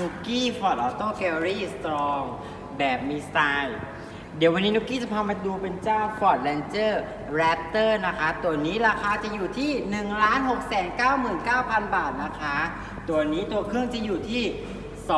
นะคะกับ n u k กี้ Ford Auto Gallery Strong แบบมีสไตล์เดี๋ยววันนี้นุกกี้จะพามาดูเป็นเจ้า Ford Ranger Raptor นะคะ ตัวนี้ราคาจะอยู่ที่ 1 6 9 9 0 0 0 บาทนะคะ ตัวนี้ตัวเครื่องจะอยู่ที่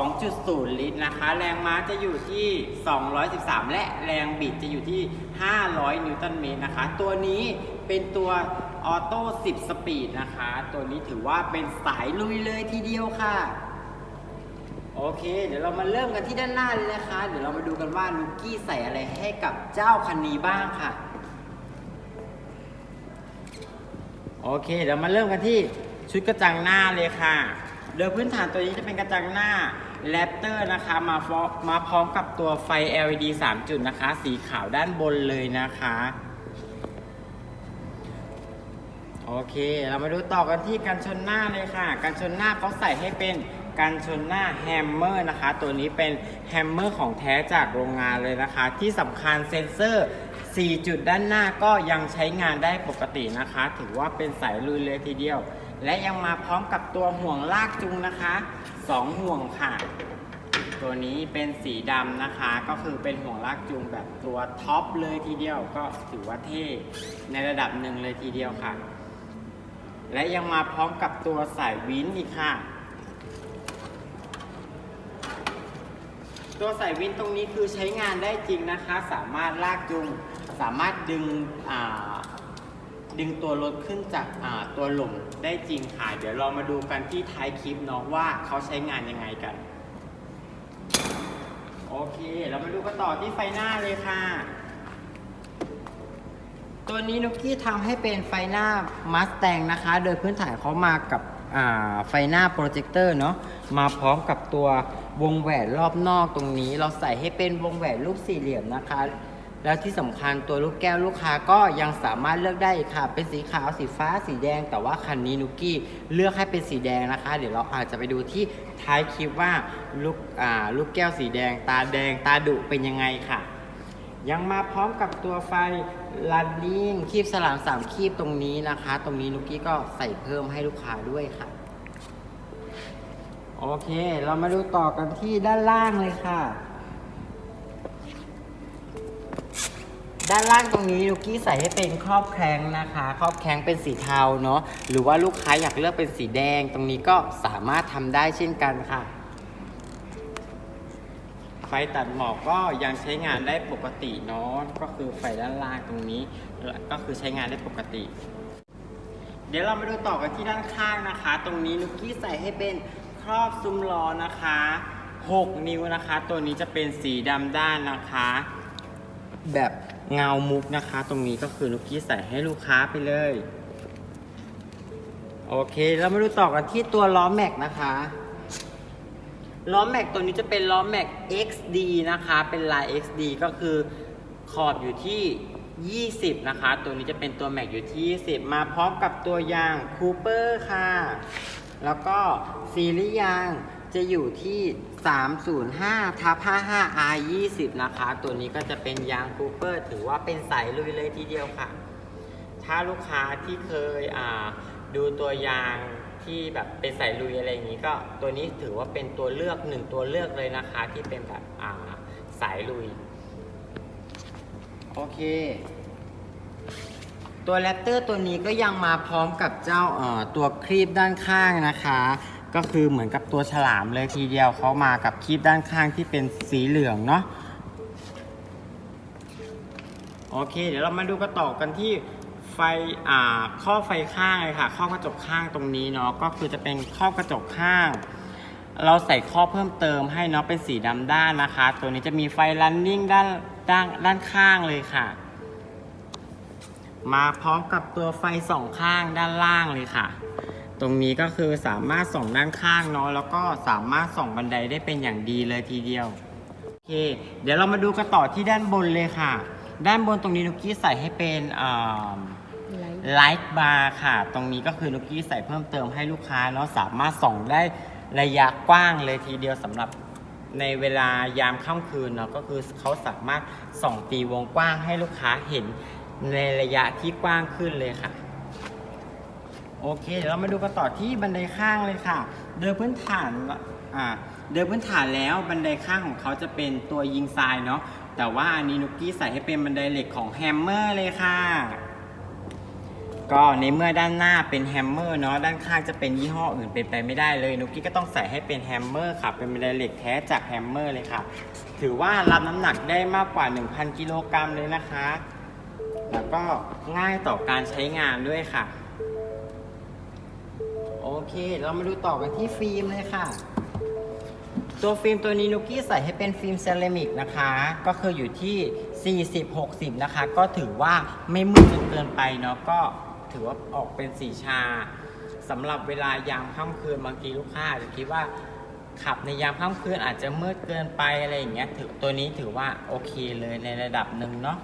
2.0 ลิตรนะคะ แรงม้าจะอยู่ที่ 213 และแรงบิดจะอยู่ที่ 500 นิวตันเมตรนะคะ ตัวนี้เป็นตัวออโต้ 10 สปีดนะคะ ตัวนี้ถือว่าเป็นสายลุยเลยทีเดียวค่ะ โอเค เดี๋ยวเรามาเริ่มกันที่ด้านหน้าเลยนะคะ เดี๋ยวเรามาดูกันว่านุกกี้ใส่อะไรให้กับเจ้าคันนี้บ้างค่ะ โอเค เดี๋ยวมาเริ่มกันที่ชุดกระจังหน้าเลยค่ะ โดยพื้นฐานตัวนี้จะเป็นกระจังหน้า Raptor นะคะ มาฟอมาพร้อมกับตัวไฟ LED 3 จุดนะคะ สีขาวด้านบนเลยนะคะ โอเค เรามาดูต่อกันที่กันชนหน้าเลยค่ะ กันชนหน้าเขาใส่ให้เป็น กันชนหน้าแฮมเมอร์นะคะ ตัวนี้เป็นแฮมเมอร์ของแท้จากโรงงานเลยนะคะ ที่สำคัญเซ็นเซอร์ 4 จุดด้านหน้าก็ยังใช้งานได้ปกตินะคะ ถือว่าเป็นสายลุยเลยทีเดียว และยังมาพร้อมกับตัวห่วงลากจูงนะคะ 2 ห่วงค่ะ ตัวนี้เป็นสีดำนะคะ ก็คือเป็นห่วงลากจูงแบบตัวท็อปเลยทีเดียวก็ถือว่าเท่ในระดับหนึ่งเลยทีเดียวค่ะ และยังมาพร้อมกับตัวสายวินอีกค่ะ ตัวสายวินตรงนี้คือใช้งานได้จริงนะคะ สามารถลากจูงสามารถดึงดึงตัวรถขึ้นจากตัวหล่มได้จริงค่ะ เดี๋ยวเรามาดูกันที่ท้ายคลิปเนาะว่าเขาใช้งานยังไงกัน โอเค เรามาดูกันต่อที่ไฟหน้าเลยค่ะ ตัวนี้นุกกี้ทำให้เป็นไฟหน้า Mustang นะคะ โดยพื้นฐานเขามากับไฟหน้าโปรเจคเตอร์เนาะมาพร้อมกับตัว วงแหวนรอบนอกตรงนี้ เราใส่ให้เป็นวงแหวนรูปสี่เหลี่ยมนะคะ แล้วที่สำคัญตัวลูกแก้วลูกค้าก็ยังสามารถเลือกได้ค่ะ เป็นสีขาวสีฟ้าสีแดง แต่ว่าคันนี้นุกกี้เลือกให้เป็นสีแดงนะคะ เดี๋ยวเราอาจจะไปดูที่ท้ายคลิปว่าลูกอ่าลูกแก้วสีแดง ตาแดงตาดุเป็นยังไงค่ะ ยังมาพร้อมกับตัวไฟลันนิ่งคีบสลามสามคีบตรงนี้นะคะ ตรงนี้นุกกี้ก็ใส่เพิ่มให้ลูกค้าด้วยค่ะ โอเค เรามาดูต่อกันที่ด้านล่างเลยค่ะ ด้านล่างตรงนี้ลูกกี้ใส่ให้เป็นครอบแข้งนะคะ ครอบแข้งเป็นสีเทาเนาะ หรือว่าลูกค้าอยากเลือกเป็นสีแดง ตรงนี้ก็สามารถทำได้เช่นกันค่ะ ไฟตัดหมอกก็ยังใช้งานได้ปกติเนาะ ก็คือไฟด้านล่างตรงนี้ ก็คือใช้งานได้ปกติ เดี๋ยวเรามาดูต่อกันที่ด้านข้างนะคะ ตรงนี้นุกกี้ใส่ให้เป็น รอบซุ้มล้อนะคะ 6 นิ้วนะคะ ตัวนี้จะเป็นสีดำด้านนะคะ แบบเงามุกนะคะ ตรงนี้ก็คือนุกกี้ใส่ให้ลูกค้าไปเลย โอเคเรามาดูต่อกันที่ตัวล้อแม็กนะคะล้อแม็กตัวนี้จะเป็นล้อแม็ก XD นะคะ เป็นลาย XD ก็คือขอบอยู่ที่ 20 นะคะ ตัวนี้จะเป็นตัวแม็กอยู่ที่ 20 มาพร้อมกับตัวยางคูเปอร์ค่ะ แล้วก็ซีรีส์ยางจะอยู่ที่ 305ทับ55 R 20นะคะ ตัวนี้ก็จะเป็นยางคูเปอร์ ถือว่าเป็นสายลุยเลยทีเดียวค่ะ ถ้าลูกค้าที่เคยดูตัวยางที่แบบเป็นสายลุยอะไรอย่างนี้ก็ตัวนี้ถือว่าเป็นตัวเลือกหนึ่งตัวเลือกเลยนะคะ ที่เป็นแบบสายลุย โอเค ตัวแรปเตอร์ตัวนี้ก็ยังมาพร้อมกับเจ้าเอ่อตัวครีบด้านข้างนะคะ ก็คือเหมือนกับตัวฉลามเลยทีเดียวเขามากับครีบด้านข้างที่เป็นสีเหลืองเนาะโอเค เดี๋ยวเรามาดูกันต่อกันที่ไฟอ่าข้อไฟข้างเลยค่ะข้อกระจกข้างตรงนี้เนาะก็คือจะเป็นข้อกระจกข้าง เราใส่ข้อเพิ่มเติมให้เนาะเป็นสีดำด้านนะคะ ตัวนี้จะมีไฟ running ด้านด้านด้านข้างเลยค่ะ มาพร้อมกับตัวไฟสองข้างด้านล่างเลยค่ะ ตรงนี้ก็คือสามารถส่องด้านข้างเนาะแล้วก็สามารถส่องบันไดได้เป็นอย่างดีเลยทีเดียวโอเค เดี๋ยวเรามาดูกันต่อที่ด้านบนเลยค่ะ ด้านบนตรงนี้นุกกี้ใส่ให้เป็นไลท์บาร์ค่ะ ตรงนี้ก็คือนุกกี้ใส่เพิ่มเติมให้ลูกค้าเนาะสามารถส่องได้ระยะกว้างเลยทีเดียวสำหรับในเวลายามค่ำคืนเนาะก็คือเขาสามารถส่องตีวงกว้างให้ลูกค้าเห็น ในระยะที่กว้างขึ้นเลยค่ะ โอเค เดี๋ยวเรามาดูกันต่อที่บันไดข้างเลยค่ะ โดยพื้นฐานอ่าโดยพื้นฐานแล้วบันไดข้างของเขาจะเป็นตัวยิงทรายเนาะแต่ว่าอันนี้นุกกี้ใส่ให้เป็นบันไดเหล็กของแฮมเมอร์เลยค่ะก็ในเมื่อด้านหน้าเป็นแฮมเมอร์เนาะด้านข้างจะเป็นยี่ห้ออื่นเป็นไปไม่ได้เลยนุกกี้ก็ต้องใส่ให้เป็นแฮมเมอร์ค่ะ เป็นบันไดเหล็กแท้จากแฮมเมอร์เลยค่ะ ถือว่ารับน้ำหนักได้มากกว่า 1,000 กิโลกรัมเลยนะคะ แล้วก็ง่ายต่อการใช้งานด้วยค่ะ โอเค เรามาดูต่อกันที่ฟิล์มเลยค่ะ ตัวฟิล์มตัวนี้นุกี้ใส่ให้เป็นฟิล์มเซรามิกนะคะ ก็คืออยู่ที่ 40-60 นะคะ ก็ถือว่าไม่มืดจนเกินไปเนาะก็ถือว่าออกเป็นสีชาสำหรับเวลายามค่ำคืนบางทีลูกค้าอาจจะคิดว่าขับในยามค่ำคืนอาจจะมืดเกินไปอะไรอย่างเงี้ยถือตัวนี้ถือว่าโอเคเลยในระดับหนึ่งเนาะ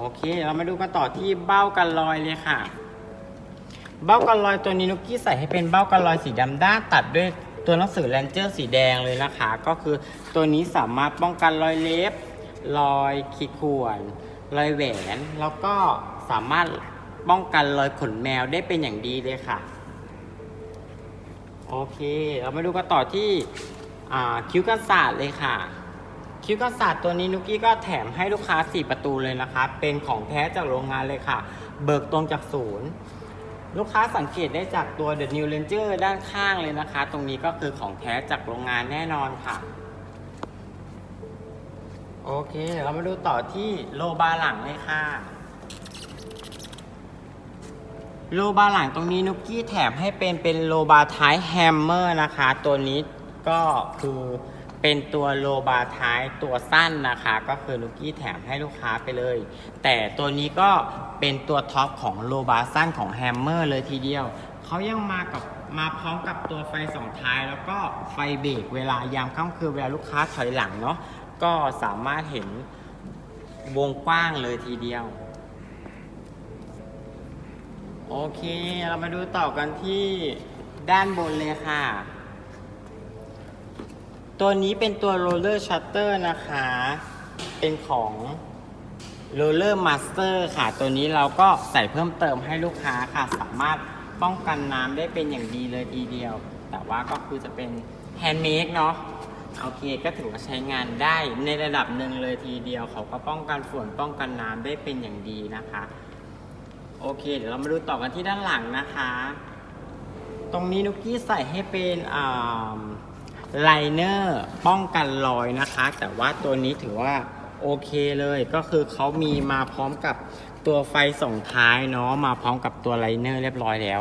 โอเค เรามาดูกันต่อที่เบ้ากันรอยเลยค่ะ เบ้ากันรอยตัวนี้นุกกี้ใส่ให้เป็นเบ้ากันรอยสีดำด้านตัดด้วยตัวหนังสือแลนเจอร์สีแดงเลยนะคะ ก็คือตัวนี้สามารถป้องกันรอยเล็บรอยขีดข่วนรอยแหวน แล้วก็สามารถป้องกันรอยขนแมวได้เป็นอย่างดีเลยค่ะ โอเค เรามาดูกันต่อที่คิ้วกันศาสตร์เลยค่ะ คิ้วกันศาสต์ตัวนี้นุกกี้ก็แถมให้ลูกค้า 4 ประตูเลยนะคะเป็นของแท้จากโรงงานเลยค่ะ เบิกตรงจากศูนย์ ลูกค้าสังเกตได้จากตัว The New Ranger ด้านข้างเลยนะคะ ตรงนี้ก็คือของแท้จากโรงงานแน่นอนค่ะ โอเคเรามาดูต่อที่โลบาร์หลังเลยค่ะโลบาร์หลังตรงนี้นุกกี้แถมให้เป็นเป็นโลบาร์ท้ายแฮมเมอร์นะคะ ตัวนี้ก็คือ เป็นตัวโลบาท้ายตัวสั้นนะคะ ก็คือนุกี้แถมให้ลูกค้าไปเลย แต่ตัวนี้ก็เป็นตัวท็อปของโลบาสั้นของแฮมเมอร์เลยทีเดียวเขายังมากับมาพร้อมกับตัวไฟสองท้าย แล้วก็ไฟเบรกเวลายามค่ำคืนเวลาลูกค้าถอยหลังเนาะก็สามารถเห็นวงกว้างเลยทีเดียว โอเค เรามาดูต่อกันที่ด้านบนเลยค่ะ ตัวนี้เป็นตัว Roller Shutter นะคะ เป็นของ Roller Master ค่ะ ตัวนี้เราก็ใส่เพิ่มเติมให้ลูกค้าค่ะ สามารถป้องกันน้ำได้เป็นอย่างดีเลยทีเดียว แต่ว่าก็คือจะเป็นแฮนด์เมดเนาะโอเคก็ถือว่าใช้งานได้ในระดับหนึ่งเลยทีเดียว เขาก็ป้องกันฝนป้องกันน้ำได้เป็นอย่างดีนะคะ โอเค เดี๋ยวเรามาดูต่อกันที่ด้านหลังนะคะ ตรงนี้นุกกี้ใส่ให้เป็น ไลเนอร์ป้องกันรอยนะคะ แต่ว่าตัวนี้ถือว่าโอเคเลยก็คือเขามีมาพร้อมกับตัวไฟส่องท้ายเนาะมาพร้อมกับตัวไลเนอร์เรียบร้อยแล้ว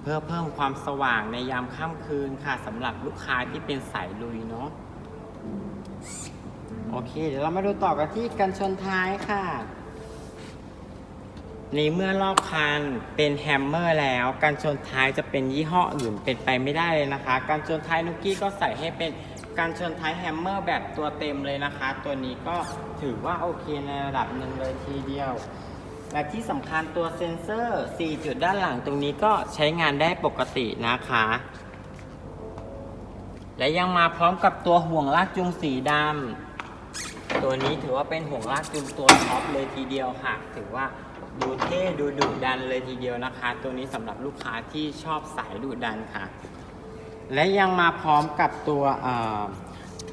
เพื่อเพิ่มความสว่างในยามค่ำคืนค่ะสำหรับลูกค้าที่เป็นสายลุยเนาะโอเค เดี๋ยวเรามาดูต่อกันที่กันชนท้ายค่ะ นเมื่อรอบคันเป็นแฮมเมอร์แล้ว การชนท้ายจะเป็นยี่ห้ออื่นเป็นไปไม่ได้เลยนะคะ การชนท้ายนุกกี้ก็ใส่ให้เป็นการชนท้ายแฮมเมอร์แบบตัวเต็มเลยนะคะ ตัวนี้ก็ถือว่าโอเคในระดับหนึ่งเลยทีเดียว และที่สำคัญตัวเซ็นเซอร์ 4 จุดด้านหลังตรงนี้ก็ใช้งานได้ปกตินะคะ และยังมาพร้อมกับตัวห่วงลากจูงสีดำ ตัวนี้ถือว่าเป็นห่วงลากจูงตัวท็อปเลยทีเดียวค่ะ ถือว่าดูเท่ดูดุดันเลยทีเดียวนะคะ ตัวนี้สำหรับลูกค้าที่ชอบสายดุดันค่ะ และยังมาพร้อมกับตัว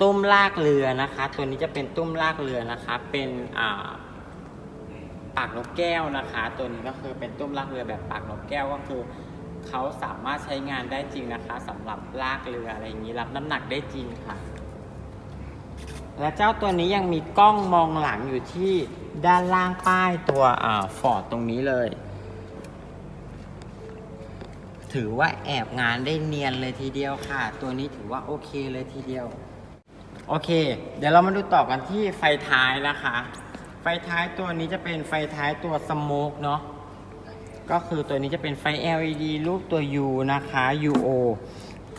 ตุ้มลากเรือนะคะ ตัวนี้จะเป็นตุ้มลากเรือนะคะ เป็นปากนกแก้วนะคะ ตัวนี้ก็คือเป็นตุ้มลากเรือแบบปากนกแก้วก็คือเขาสามารถใช้งานได้จริงนะคะสำหรับลากเรืออะไรอย่างนี้รับน้ำหนักได้จริงค่ะ และเจ้าตัวนี้ยังมีกล้องมองหลังอยู่ที่ด้านล่างป้ายตัวฟอร์ดตรงนี้เลย ถือว่าแอบงานได้เนียนเลยทีเดียวค่ะ ตัวนี้ถือว่าโอเคเลยทีเดียว โอเค เดี๋ยวเรามาดูต่อกันที่ไฟท้ายนะคะ ไฟท้ายตัวนี้จะเป็นไฟท้ายตัวสโมกเนาะก็คือตัวนี้จะเป็นไฟ LED รูปตัว U นะคะ UO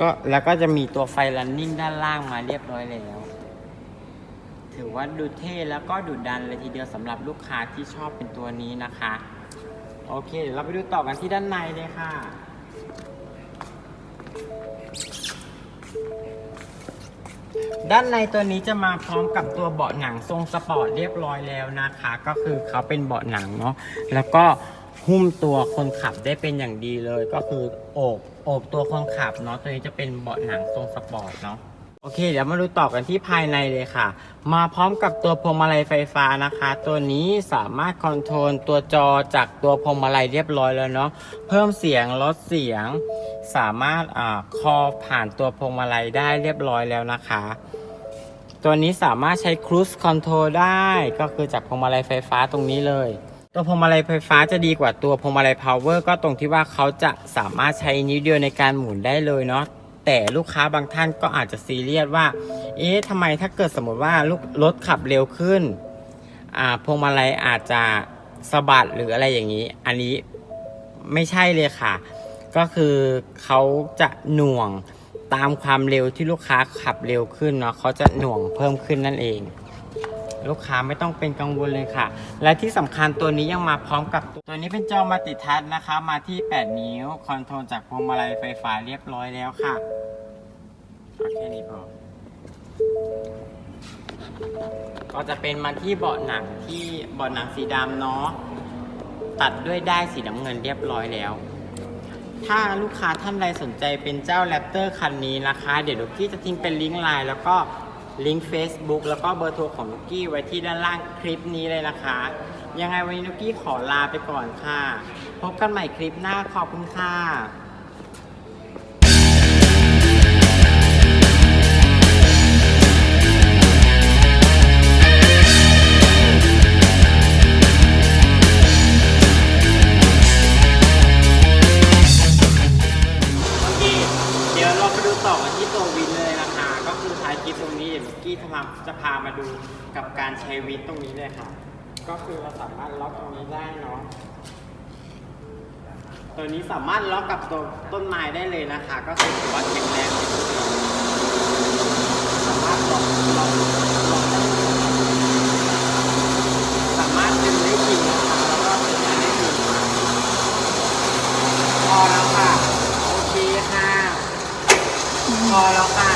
ก็แล้วก็จะมีตัวไฟ running ด้านล่างมาเรียบร้อยแล้ว ถือว่าดูเท่แล้วก็ดูดันเลยทีเดียวสำหรับลูกค้าที่ชอบเป็นตัวนี้นะคะ โอเคเดี๋ยวเราไปดูต่อกันที่ด้านในเลยค่ะด้านในตัวนี้จะมาพร้อมกับตัวเบาะหนังทรงสปอร์ตเรียบร้อยแล้วนะคะ ก็คือเขาเป็นเบาะหนังเนาะแล้วก็หุ้มตัวคนขับได้เป็นอย่างดีเลย ก็คือโอบโอบตัวคนขับเนาะตัวนี้จะเป็นเบาะหนังทรงสปอร์ตเนาะ โอเค เดี๋ยวมาดูต่อกันที่ภายในเลยค่ะ มาพร้อมกับตัวพวงมาลัยไฟฟ้านะคะ ตัวนี้สามารถคอนโทรลตัวจอจากตัวพวงมาลัยเรียบร้อยแล้วเนาะเพิ่มเสียงลดเสียง สามารถอ่าคอผ่านตัวพวงมาลัยได้เรียบร้อยแล้วนะคะ ตัวนี้สามารถใช้ Cruise Control ได้ก็คือจากพวงมาลัยไฟฟ้าตรงนี้เลย ตัวพวงมาลัยไฟฟ้าจะดีกว่าตัวพวงมาลัย Power ก็ตรงที่ว่าเขาจะสามารถใช้นิ้วเดียวในการหมุนได้เลยเนาะ แต่ลูกค้าบางท่านก็อาจจะซีเรียสว่า เอ๊ะทำไมถ้าเกิดสมมติว่าลูกรถขับเร็วขึ้น อ่าพวงมาลัยอาจจะสะบัดหรืออะไรอย่างนี้ อันนี้ไม่ใช่เลยค่ะ ก็คือเขาจะหน่วงตามความเร็วที่ลูกค้าขับเร็วขึ้นเนาะเขาจะหน่วงเพิ่มขึ้นนั่นเอง ลูกค้าไม่ต้องเป็นกังวลเลยค่ะ และที่สำคัญตัวนี้ยังมาพร้อมกับตัวนี้เป็นจอมัติทัชนะคะ มาที่ 8 นิ้ว คอนโทรลจากพวงมาลัยไฟฟ้าเรียบร้อยแล้วค่ะโอเคนี้พอก็จะเป็นมาที่เบาะหนังที่เบาะหนังสีดำเนาะตัดด้วยได้สีน้ำเงินเรียบร้อยแล้ว ถ้าลูกค้าท่านใดสนใจเป็นเจ้าแรปเตอร์คันนี้นะคะ เดี๋ยวลูกกี้จะทิ้งเป็นลิงก์ไลน์แล้วก็ ลิงก์ Facebook แล้วก็เบอร์โทรของนุกกี้ไว้ที่ด้านล่างคลิปนี้เลยนะคะ ยังไงวันนี้นุกกี้ขอลาไปก่อนค่ะ พบกันใหม่คลิปหน้าขอบคุณค่ะ ตัวนี้สามารถล็อกกับตัวต้นไม้ได้เลยนะคะ ก็คือถือว่าแข็งแรงสามารถล็อกล็อกล็อกได้สามารถดึงได้จริงนะคะแล้วก็ดึงานได้ดีมากพอแล้วค่ะ โอเคค่ะ พอแล้วค่ะ